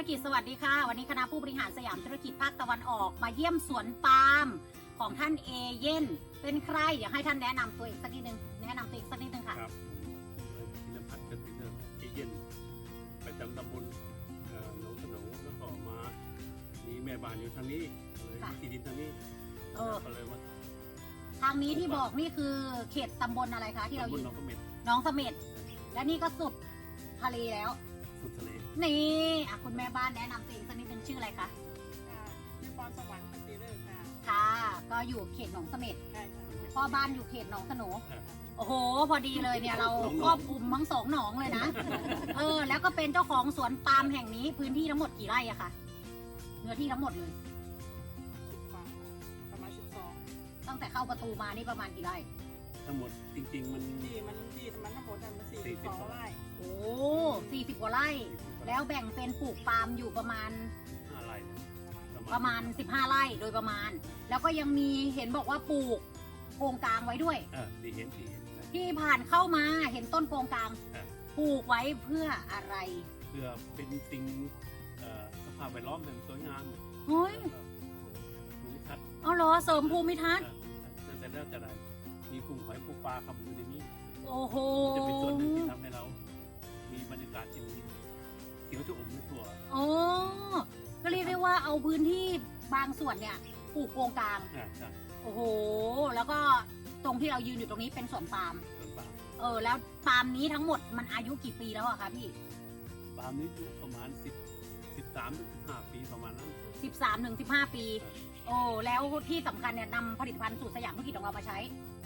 รกิจสวัสดีค่ะ วันนี้คณะผู้บริหารสยามธุรกิจภาคตะวันออกมาเยี่ยมสวนปาล์มของท่านเอเย่นเป็นใครอยากให้ท่านแนะนำตัวเองสักนิดนึงแนะนำตัวเองสักนิดนึงค่ะ ครับพินพัฒน์กสิเนอร์เอเย่นประจำตำบลเอ่อหนองสนงแล้วก็มามีแม่บ้านอยู่ทางนี้เลยค่ะ ที่ดินทางนี้เออก็เลยมาทางนี้ที่บอกนี่คือเขตตำบลอะไรคะที่เราตำอบลยู่หนองเสม็ดน้องเสม็ดและนี่ก็สุดทะเลแล้ว สุดทะเล นี่อะคุณแม่บ้านแนะนำตัวเองสักนิดนึงชื่ออะไรคะ ค่ะชื่อพรสวรรค์ปฏิเลิศค่ะค่ะ ก็อยู่เขตหนองเสม็ดใช่ค่ะพ่อบ้านอยู่เขตหนองสโหนอะโอ้โห พอดีเลยเนี่ยเราครอบคลุมทั้งสองหนองเลยนะ เออ แล้วก็เป็นเจ้าของสวนปาล์มแห่งนี้พื้นที่ทั้งหมดกี่ไร่อะคะเนื้อที่ทั้งหมดเลยสิบกว่าประมาณสิบสองตั้งแต่เข้าประตูมานี่ประมาณกี่ไร่ ทั้งหมดจริง ๆ มัน ที่มันที่มันทั้งหมดน่ะมันสี่สี่สิบสิบสองไร่ โอ้สี่สิบกว่าไร่ แล้วแบ่งเป็นปลูกปาล์มอยู่ประมาณห้าไร่นะประมาณ 15 ไร่โดยประมาณ แล้วก็ยังมีเห็นบอกว่าปลูกโกงกลางไว้ด้วย เออดีเห็นดีเห็นนะที่ผ่านเข้ามาเห็นต้นโกงกลางอะปลูกไว้เพื่ออะไรเพื่อเป็นสิ่งเอ่อสภาพแวดล้อมเป็นสวยงามเฮ้ยภูมิทัศน์เอาเหรอเสริมภูมิทัศน์เออนั่นแต่แล้วจะได้มีกุ้งหอยปูปลาครับอยู่ในนี้ โอ้โหจะเป็นส่วนหนึ่งที่ทำให้เรา มีบรรยากาศที่ดีเขียวจะอมไปทั่วโอ้ก็เรียกได้ว่าเอาพื้นที่บางส่วนเนี่ยปลูกโกงกลาง อ่าใช่โอ้โห แล้วก็ตรงที่เรายืนอยู่ตรงนี้เป็นสวนปาล์มส่วนปลาเออ แล้วปาล์มนี้ทั้งหมดมันอายุกี่ปีแล้วอะคะพี่ปลาล์มนี้อยู่ประมาณสิบสิบสามถึงสิบห้าปีประมาณนั้น13ถึง15ปี โอ้ แล้วที่สำคัญเนี่ยนำผลิตภัณฑ์สูตรสยามธุรกิจของเรามาใช้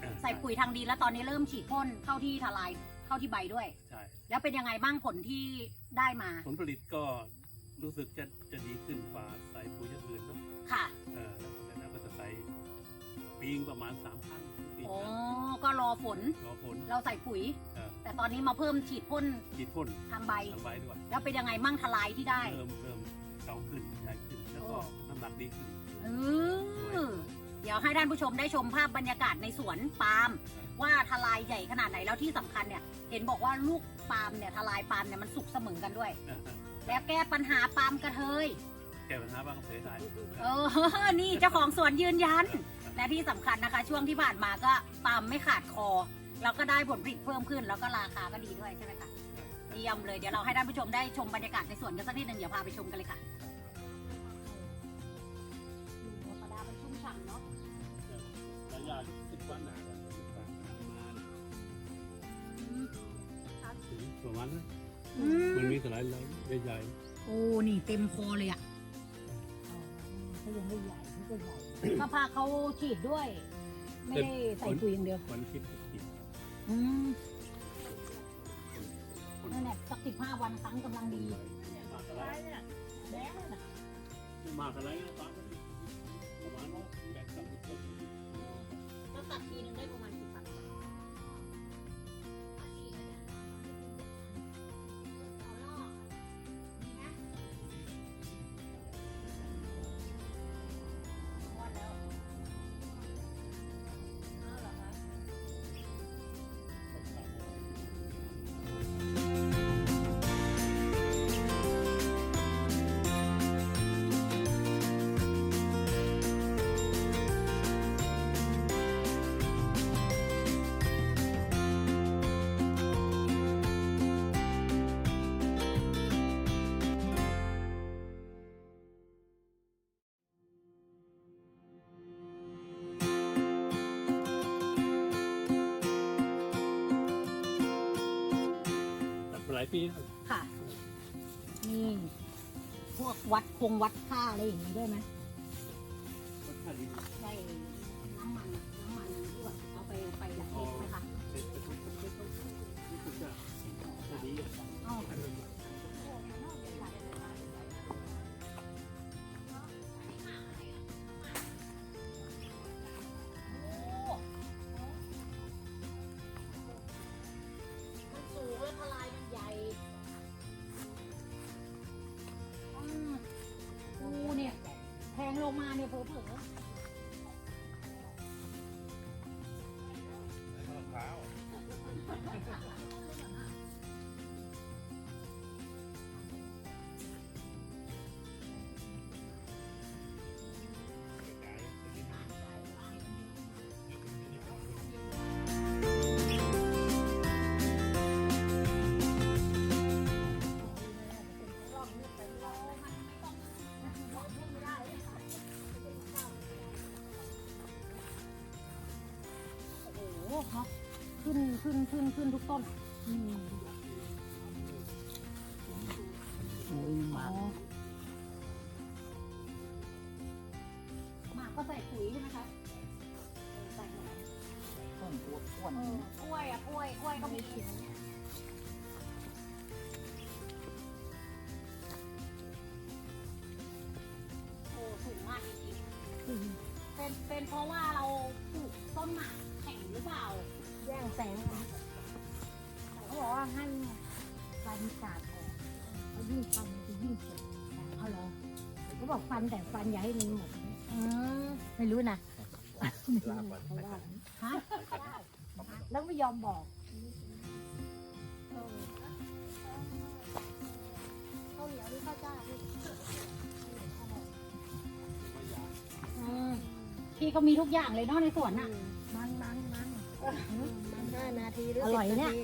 เออใส่ปุ๋ยทางดินแล้วตอนนี้เริ่มฉีดพ่นเข้าที่ทลายเข้าที่ใบด้วยใช่ แล้วเป็นยังไงบ้างผลที่ได้มา ผลผลิตก็รู้สึกจะจะดีขึ้นกว่าใส่ปุ๋ยอย่างอื่นเนอะค่ะ เออแล้วแล้วก็จะใส่ปีงประมาณสามครั้งปีโอ้ครั้งก็รอฝน รอผลเราใส่ปุ๋ย เออแต่ตอนนี้มาเพิ่มฉีดพ่นฉีดพ่นทางใบ ทำใบด้วยแล้วเป็นยังไงมั่งทลายที่ได้ เริ่มเริ่มเก่าขึ้นใหญ่ขึ้น แล้วก็น้ำหนักดีขึ้น เออเดี๋ยวให้ท่านผู้ชมได้ชมภาพบรรยากาศในสวนปาล์มว่าทลายใหญ่ขนาดไหนแล้วที่สำคัญเนี่ย เห็นบอกว่าลูก ปาล์มเนี่ยทลายปาล์มเนี่ยมันสุกเสมอกันด้วยเออแล้วแก้ปัญหาปาล์มกระเทย แก้ปัญหาบ้างก็เสียดายเออ นี่เจ้าของสวนยืนยัน และที่สำคัญนะคะ ช่วงที่ผ่านมาก็ปาล์มไม่ขาดคอ แล้วก็ได้ผลผลิตเพิ่มขึ้น แล้วก็ราคาก็ดีด้วยใช่ไหมคะเยี่ยมเลยเดี๋ยวเราให้ท่านผู้ชมได้ชมบรรยากาศในสวนกันสักนิดหนึ่งเดี๋ยวพาไปชมกันเลยค่ะ ประมาณนั้นอืมันมมีสไลด์ใหญ่โอ้ นี่เต็มคอเลยอะเขายังไม่ใหญ่เขาก็ใหญ่ก็พาเขาฉีดด้วย ไม่ได้ใส่ปุ๋ยอย่างเดียวๆวันคิดกินอืมคนนั่นแหละสักสิบห้าวันครั้งกำลังดีมาสไลใช่ด์เนี่ยแดงเลยนะมาสไลด์นะตอนประมาณว่าแบ่งกับต้นแล้วตัดทีนึงได้ประมาณ ปีแล้วค่ะ นี่ พวกวัดคงวัดค่าอะไรอย่างนี้ด้วยไหมรสชาติดีได้น้ำมั มาเนี่ยเผลอ ขึ้นขึ้นขึ้นขึ้นทุกต้นอืมอ๋อหมากก็ใส่ปุ๋ยใช่ไหมคะใส่หมดต้นอ้วนอ้วนเออกล้วยอะกล้วยกล้วยก็มีโอ้สูงมากจริงอืมๆเป็นเป็นเพราะว่า แย่งเขาบอกว่าให้ฟันขาดออกเขายิ่งฟันมันจะยิ่งเจ็บเอาเหรอเขาบอกฟันแต่ฟันอย่าให้มันหมดอืมไม่รู้นะลากวันเขาว่าฮะแล้วไม่ยอมบอกข้าวเหนียวหรือข้าวเจ้าพี่อืมพี่เขามีทุกอย่างเลยเนาะในสวนน่ะ มันมันมัน นห้านาทีหรืออร่อยสิบเนี่ยนาที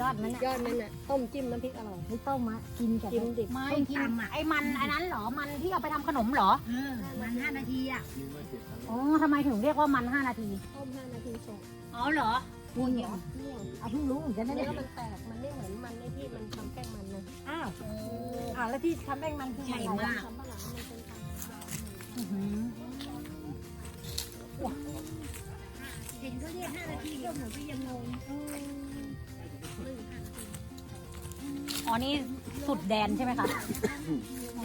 ยอดมันยอดมันอะต้มจิ้มน้ำพริกอร่อยไม่ต้มมะกินกับจิ้มดิบไม่ต้มกินตำอะไอ้มันอันนั้นเหรอมันที่เอาไปทำขนมเหรอเออมันห้านาทีอะยิงมาเจ็ดครั้งอ๋อทำไมถึงเรียกว่ามันห้านาทีต้มห้านาทีส่งอ๋อเหรอพูดเหรอเนี่ยเอาเพิ่งรู้เหมือนกันนะเนื้เนี่ยอมันแตกมันไม่เหมือนมันในที่มันทำแป้งมันนะอ้าวอ่าแล้วที่ทำแป้งมันคือใหญ่อะไรมากวะทำปลาหลังมันเป็นทางยาวอื้อหือ เห็นก็เรียกห้านาทีก็หนูก็ยังงงอ๋อ นี่สุดแดนใช่ไหมคะ โอ้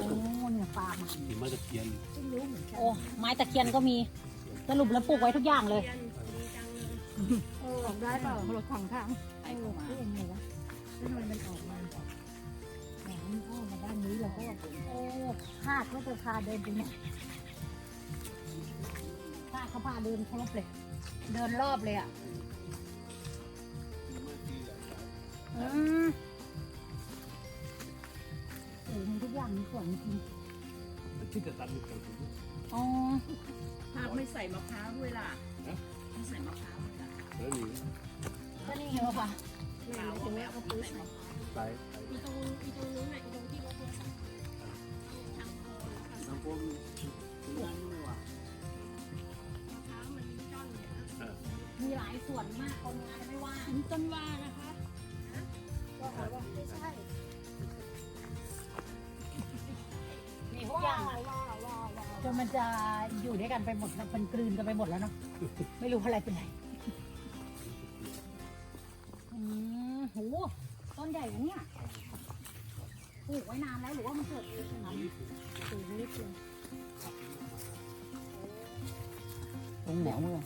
เนี่ยฟาร์มอะหิมะตะเคียนไม่รู้เหมือนกันโอ้ ไม้ตะเคียนก็มี สรุปแล้วปลูกไว้ทุกอย่างเลยเออออกได้เปล่ารถของทางไอ้หัวยังไงวะแล้วทำไมมันออกมาแหมมันอ้อมมาด้านนี้เราก็แบบโอ้พาดเขาจะพาเดินไปเนี่ยพาเขาพาเดินครบเลย เดินรอบเลยอะอืมโอ้มีทุกอย่างมีส่วนจริง ที่จะตัดมีคนถึงอ๋อ ภาพไม่ใส่มะพร้าวด้วยล่ะไม่ใส่มะพร้าวด้วยล่ะแล้วนี่ก็นี่ไงวะค่ะแม่ไม่ถึงว่าเอาปุ๋ยใส่สายอีตรงอีตรงนู้นน่ะอีตรงที่รถโทรศัพท์น้ำพวกงาน ส่วนมากคนงานไม่ว่างมีต้นว่านะคะก็บอกว่าไม่ใช่มีทุกอย่างอะว่าว่าว่าจนมันจะอยู่ด้วยกันไปหมดแล้วมันกลืนกันไปหมดแล้วเนาะ ไม่รู้อะไรเป็นไรอืมโหต้นใหญ่นะเนี่ยปลูกไว้นานแล้วหรือว่ามันเกิดเองคะสูงนิดนึงตรงแหนวเลย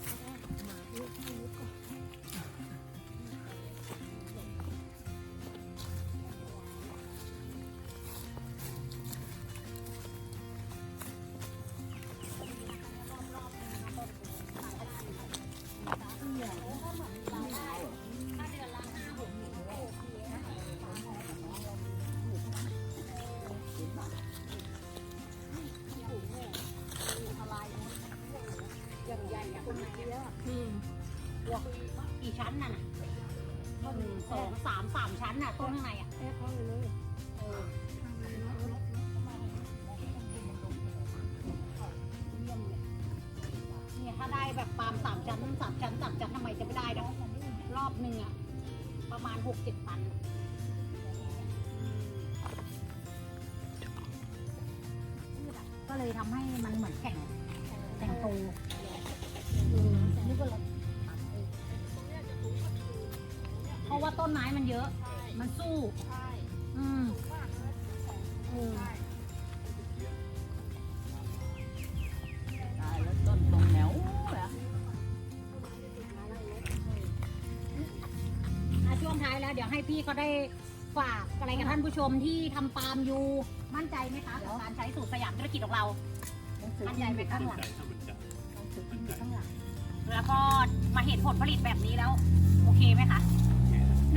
กี่ชั้นน่ะนะต้นสองสามสามชั้นน่ะต้นข้างในอะแค่เขาเลยเออเนี่ยถ้าได้แบบปาล์มสามชั้นสามชั้นสามชั้นทำไมจะไม่ได้นะรอบหนึ่งอะประมาณหกเจ็ดตันก็เลยทำให้มันเหมือนแข่งแข่งโตนี่ก็เลย ว่าต้นไม้มันเยอะ มันสู้ ใช่อืมอืมตายแล้วต้นตรงแนวเหรออะช่วงท้ายแล้วเดี๋ยวให้พี่เขาได้ฝากอะไรกับท่านผู้ชมที่ทำปาล์มอยู่ มั่นใจไหมคะกับการใช้สูตรสยามธุรกิจของเรา มั่นใจไหมคะตั้งใจถ้ามันจะตั้งใจข้างหลังแล้วก็มาเห็นผลผลิตแบบนี้แล้ว โอเคไหมคะ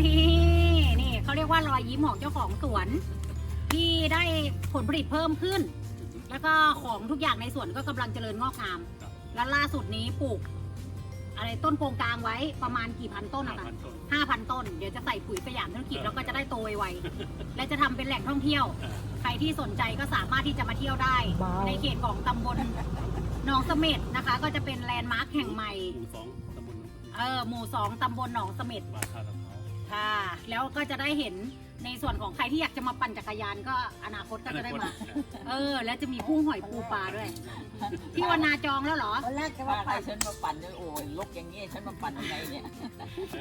นี่นี่เขาเรียกว่ารอยยิ้มของเจ้าของสวน ที่ได้ผลผลิตเพิ่มขึ้น แล้วก็ของทุกอย่างในสวนก็กำลังเจริญงอกงามแล้วล่าสุดนี้ปลูก อะไรต้นโกงกลางไว้ประมาณกี่พันต้นห้านะคะพันต้น ห้าพันต้น เดี๋ยวจะใส่ปุ๋ยสยามธุรกิจแล้วก็จะได้โตไวๆและจะทำเป็นแหล่งท่องเที่ยวเออใครที่สนใจก็สามารถที่จะมาเที่ยวได้ในเขตของตำบลหนองเสม็ดนะคะ ก็จะเป็นแลนด์มาร์คแห่งใหม่ หมู่สองตำบลหนองเออหมู่สองตำบลหนองเสม็ด บ้านท่าตะเภา ค่ะ แล้วก็จะได้เห็นในส่วนของใครที่อยากจะมาปั่นจักรยานก็อนาคตก็จะได้มา เออ แล้วจะมีกุ้งหอยปูปลาด้วย พี่วันนาจองแล้วเหรอวันแรกจะพามาใครปัดฉันมาปั่นเนี่ยโอ้ยลกอย่างงี้ฉันมาปั่นยังไงเนี่ย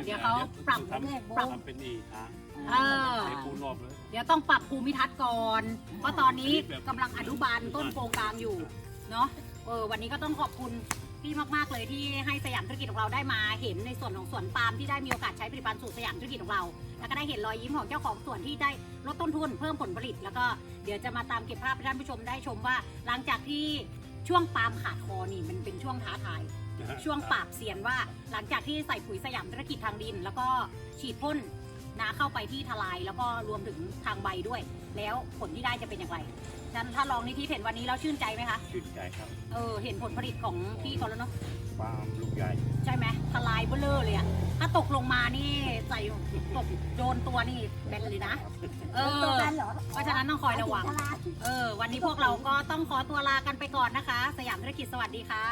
เดี๋ยวเขาปรับ ทำปรับ ทำเป็นอีทางเออ ใช้ปูนรอบเลย เดี๋ยวต้องปรับภูมิทัศน์ก่อน เพราะตอนนี้กำลังอนุบาลต้นโครงการอยู่ เนาะ เออ วันนี้ก็ต้องขอบคุณ พี่มากๆเลยที่ให้สยามธุรกิจของเราได้มาเห็นในส่วนของสวนปาล์มที่ได้มีโอกาสใช้ผลิตภัณฑ์สูตรสยามธุรกิจของเรา แล้วก็ได้เห็นรอยยิ้มของเจ้าของสวนที่ได้ลดต้นทุนเพิ่มผลผลิต แล้วก็เดี๋ยวจะมาตามเก็บภาพให้ท่านผู้ชมได้ชมว่า หลังจากที่ช่วงปาล์มขาดคอนี่มันเป็นช่วงท้าทายนะฮะช่วงปราบเซียนว่า หลังจากที่ใส่ปุ๋ยสยามธุรกิจทางดิน แล้วก็ฉีดพ่น นาเข้าไปที่ทลายแล้วก็รวมถึงทางใบด้วย แล้วผลที่ได้จะเป็นอย่างไรฉะนั้นถ้าลองนิธิเห็นวันนี้แล้วชื่นใจไหมคะ ชื่นใจครับ เออเห็นผลผลิตของพี่เขาแล้วเนาะปาล์มลูกใหญ่ ใช่ไหมทลายเบลเลอร์เลยอะถ้าตกลงมานี่ใส่ตกโดนตัวนี่แบนเลยนะ เอตัวอกันเหรอเพราะฉะนั้นต้องคอยระวังตลาดเออ วันนี้พวกเราก็ต้องขอตัวลากันไปก่อนนะคะ สยามธุรกิจสวัสดีค่ะ